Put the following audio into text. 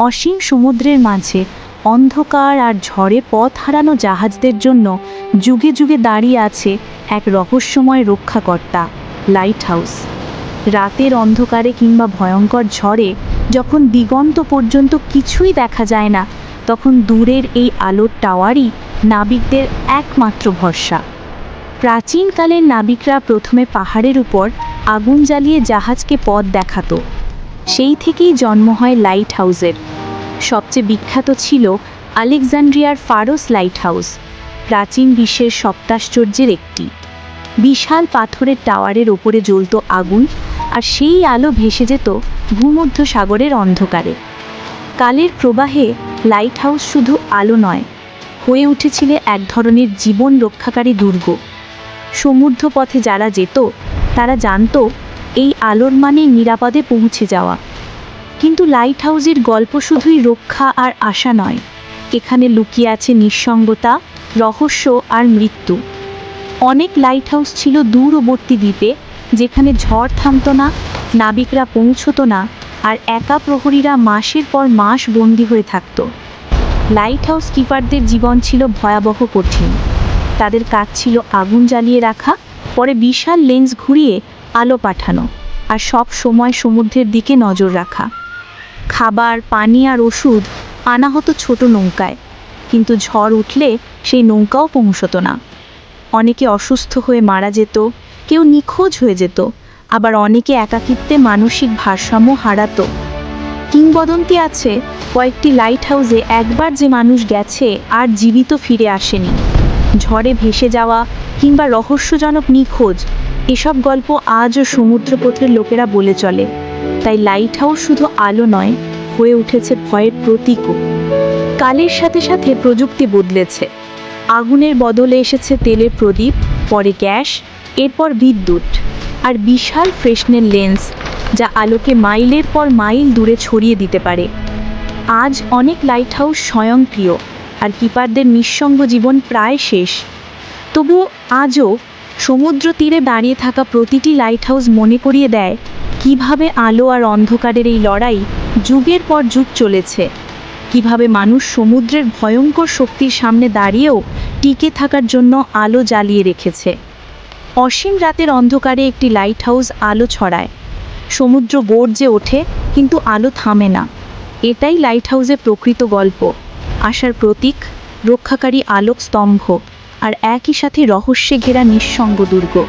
অসীম সমুদ্রের মাঝে অন্ধকার আর ঝড়ে পথ হারানো জাহাজদের জন্য যুগে যুগে দাঁড়িয়ে আছে এক রহস্যময় রক্ষাকর্তা লাইট হাউস রাতের অন্ধকারে কিংবা ভয়ঙ্কর ঝড়ে যখন দিগন্ত পর্যন্ত কিছুই দেখা যায় না, তখন দূরের এই আলোর টাওয়ারই নাবিকদের একমাত্র ভরসা। প্রাচীনকালের নাবিকরা প্রথমে পাহাড়ের উপর আগুন জ্বালিয়ে জাহাজকে পথ দেখাতো। সেই থেকেই জন্ম হয় লাইট হাউসের সবচেয়ে বিখ্যাত ছিল আলেকজান্ড্রিয়ার ফারোস লাইট হাউস প্রাচীন বিশ্বের সপ্তাশ্চর্যের একটি। বিশাল পাথরের টাওয়ারের ওপরে জ্বলত আগুন আর সেই আলো ভেসে যেত ভূমধ্য সাগরের অন্ধকারে। কালের প্রবাহে লাইট হাউস শুধু আলো নয়, হয়ে উঠেছিল এক ধরনের জীবন রক্ষাকারী দুর্গ। সমুদ্র পথে যারা যেত, তারা জানত এই আলোর মানে নিরাপদে পৌঁছে যাওয়া। কিন্তু লাইট হাউসের গল্প শুধুই রক্ষা আর আশা নয়। এখানে লুকিয়ে আছে নিঃসঙ্গতা, রহস্য আর মৃত্যু। অনেক লাইট হাউস ছিল দূরবর্তী দ্বীপে, যেখানে ঝড় থামতো না, নাবিকরা পৌঁছতো না, আর একা প্রহরীরা মাসের পর মাস বন্দী হয়ে থাকতো। লাইট হাউস কিপারদের জীবন ছিল ভয়াবহ কঠিন। তাদের কাজ ছিল আগুন জ্বালিয়ে রাখা, পরে বিশাল লেন্স ঘুরিয়ে আলো পাঠানো, আর সব সময় সমুদ্রের দিকে নজর রাখা। খাবার, পানি আর ওষুধ আনা হতো ছোট নৌকায়। কিন্তু ঝড় উঠলে সেই নৌকাও পৌঁছতো না। অনেকে অসুস্থ হয়ে মারা যেত, কেউ নিখোঁজ হয়ে যেত, আবার অনেকে একাকিত্বে মানসিক ভারসাম্য হারাতো। কিংবদন্তি আছে কয়েকটি লাইট হাউসে একবার যে মানুষ গেছে আর জীবিত ফিরে আসেনি। ঝড়ে ভেসে যাওয়া কিংবা রহস্যজনক নিখোঁজ, এসব গল্প আজও সমুদ্রপথের লোকেরা বলে চলে। তাই লাইট হাউস শুধু আলো নয়, হয়ে উঠেছে ভয়ের প্রতীকও। কালের সাথে সাথে প্রযুক্তি বদলেছে। আগুনের বদলে এসেছে তেলের প্রদীপ, পরে গ্যাস, এরপর বিদ্যুৎ আর বিশাল ফ্রেশনের লেন্স যা আলোকে মাইলের পর মাইল দূরে ছড়িয়ে দিতে পারে। আজ অনেক লাইট হাউস স্বয়ংক্রিয় আর কিপারদের নিঃসঙ্গ জীবন প্রায় শেষ। তবু আজও সমুদ্র তীরে দাঁড়িয়ে থাকা প্রতিটি লাইট হাউস মনে করিয়ে দেয় কীভাবে আলো আর অন্ধকারের এই লড়াই যুগের পর যুগ চলেছে? কীভাবে মানুষ সমুদ্রের ভয়ঙ্কর শক্তির সামনে দাঁড়িয়েও টিকে থাকার জন্য আলো জ্বালিয়ে রেখেছে? অসীম রাতের অন্ধকারে একটি লাইট হাউস আলো ছড়ায়। সমুদ্র গর্জে ওঠে, কিন্তু আলো থামে না। এটাই লাইট হাউসের প্রকৃত গল্প। আশার প্রতীক, রক্ষাকারী আলোক স্তম্ভ, আর একই সাথে রহস্যে ঘেরা নিঃসঙ্গ দুর্গ।